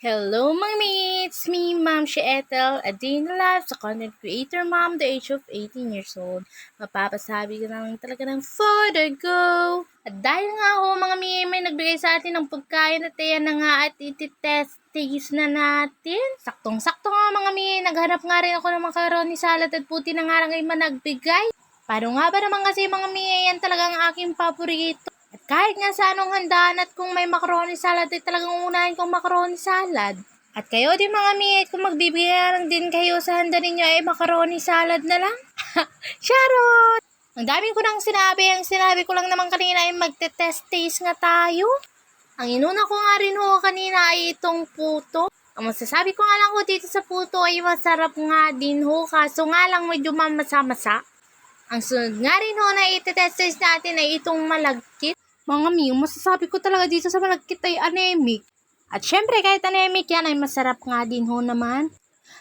Hello mga mates! Me, Ma'am si Ethel, a day in the life sa content creator mom, the age of 18 years old. Mapapasabi ko lang talaga ng for the go. At dahil nga ho mga mi, may nagbigay sa atin ng pagkain at yan na nga at ititest taste na natin. Saktong-sakto nga mga mi, naghanap nga rin ako ng macaroni salad at puti na nga lang ay managbigay. Paano nga ba naman kasi mga mi, yan talagang aking paborito. Kahit nga sa anong handaan at kung may macaroni salad, ay talagang unahin kong macaroni salad. At kayo din mga miet, kung magbibigyan din kayo sa handa ninyo, ay macaroni salad na lang. Charot! Ang dami ko nang sinabi, ang sinabi ko lang naman kanina ay magte-test taste nga tayo. Ang inuna ko nga rin ho kanina ay itong puto. Ang masasabi ko nga lang ho dito sa puto ay masarap nga din ho, kaso nga lang medyo mamasa-masa. Ang sunod nga rin ho na itetest test natin ay itong malagkit. Mga mi, masasabi ko talaga dito sa malagkit ay anemic. At syempre kahit anemic yan ay masarap nga din ho naman.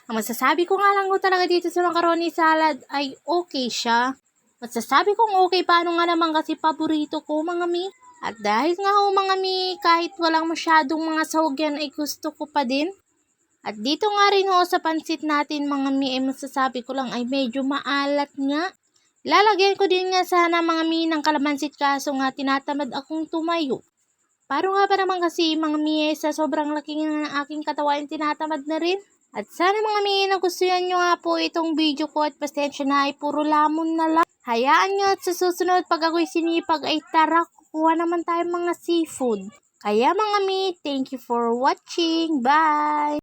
Ang masasabi ko nga lang ho talaga dito sa macaroni salad ay okay siya. Masasabi kong okay paano nga naman kasi paborito ko mga mi. At dahil nga ho mga mi, kahit walang masyadong mga sahog yan ay gusto ko pa din. At dito nga rin ho sa pansit natin mga mi ay masasabi ko lang ay medyo maalat nga. Lalagyan ko din nga sana mga mi ng kalamansit kaso nga tinatamad akong tumayo. Paro nga ba naman kasi mga mi sa sobrang laki nga ng aking katawan tinatamad na rin. At sana mga mi nagustuhan nyo nga po itong video ko at pasensya na ay puro lamon na lang. Hayaan nyo at sa susunod pag ako'y sinipag ay tara kukuha naman tayo mga seafood. Kaya mga mi, thank you for watching. Bye!